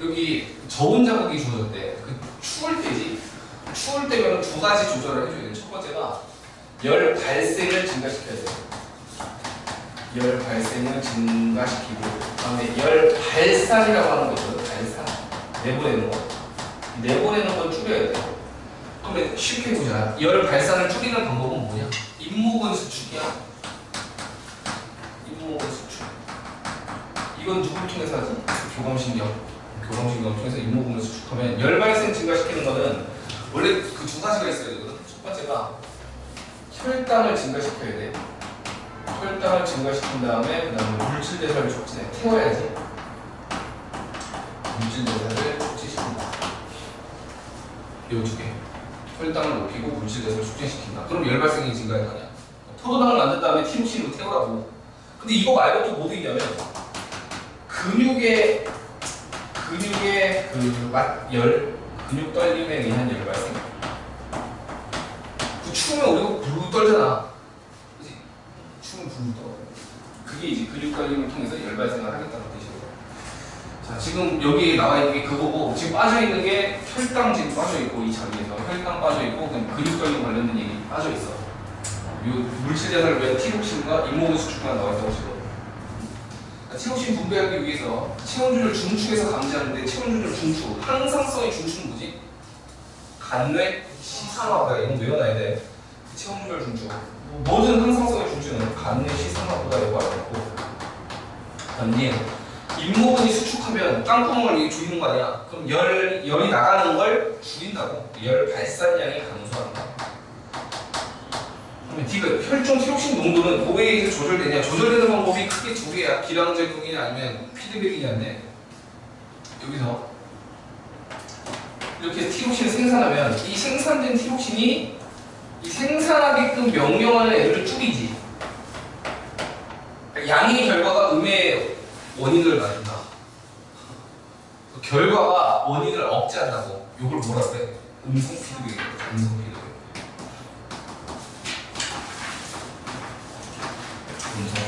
여기 저온 자극이 주어졌대. 그 추울 때지. 추울 때면 두 가지 조절을 해줘야 돼. 첫 번째가 열 발생을 증가시켜야 돼. 열 발생을 증가시키고, 그 다음에 열 발산이라고 하는 거 있거든. 발산. 내보내는 거. 내보내는 건 줄여야 돼. 그러면 쉽게 보자. 열 발산을 줄이는 방법은 뭐냐? 잇목은 수축이야. 잇목은 수축. 이건 누굴 통해서 하지? 교감신경. 교감신경을 통해서 잇목음을 수축하면 열 발생 증가시키는 거는 원래 그두 가지가 있어야 되거든. 첫 번째가 혈당을 증가시켜야 돼. 혈당을 증가시킨 다음에 그 다음에 물질 대사를 촉진해. 태워야지. 물질 대사를 촉진시킨다. 요두 개. 혈당을 높이고 물질 대사를 촉진시킨다. 그럼 열 발생이 증가할 거 아니야. 포도당을 만든 다음에 티로신으로 태우라고. 근데 이거 말고 또 뭐도 있냐면 근육의 근육의 그열 근육 떨림에 의한 열 발생. 그 추우면 우리가 부르르 떨잖아. 그지? 추우면 부르르 떨어. 그게 이제 근육 떨림을 통해서 열 발생을 하겠다는 뜻이에요. 자, 지금 여기 나와 있는 게 그거고 지금 빠져 있는 게 혈당 지금 빠져 있고 이 자리에서 혈당 빠져 있고 근육 떨림 관련된 얘기 빠져 있어. 요 물질 대사를 위한 티록신과 잇몸 수축만 나와 있다고 지금. 체온신 분배하기 위해서 체온줄을 중축해서 감지하는데 체온줄을 중축 항상성의 중축은 뭐지? 간뇌? 시산화보다 이건 외워놔야 돼 체온줄 중축. 모든 항상성의 중축은 간뇌 시산화보다 이거 알고 언니? 잇모근이 수축하면 이렇게 조이는 거 아니야? 그럼 열, 열이 나가는 걸 줄인다고. 열 발산량이 감소한다 D가 혈중 티록신 농도는 뭐에 의해서 조절되냐? 조절되는 방법이 크게 두 개야. 기량 제공이냐 아니면 피드백이냐인데 여기서 이렇게 티록신을 생산하면 이 생산된 티록신이 이 생산하게끔 명령하는 애들을. 그러니까 양의 결과가 음의 원인을. 그 결과가 원인을 억제한다고. 이걸 뭐라 그래? 음성 피드백이야. 음성 피드백. comes out.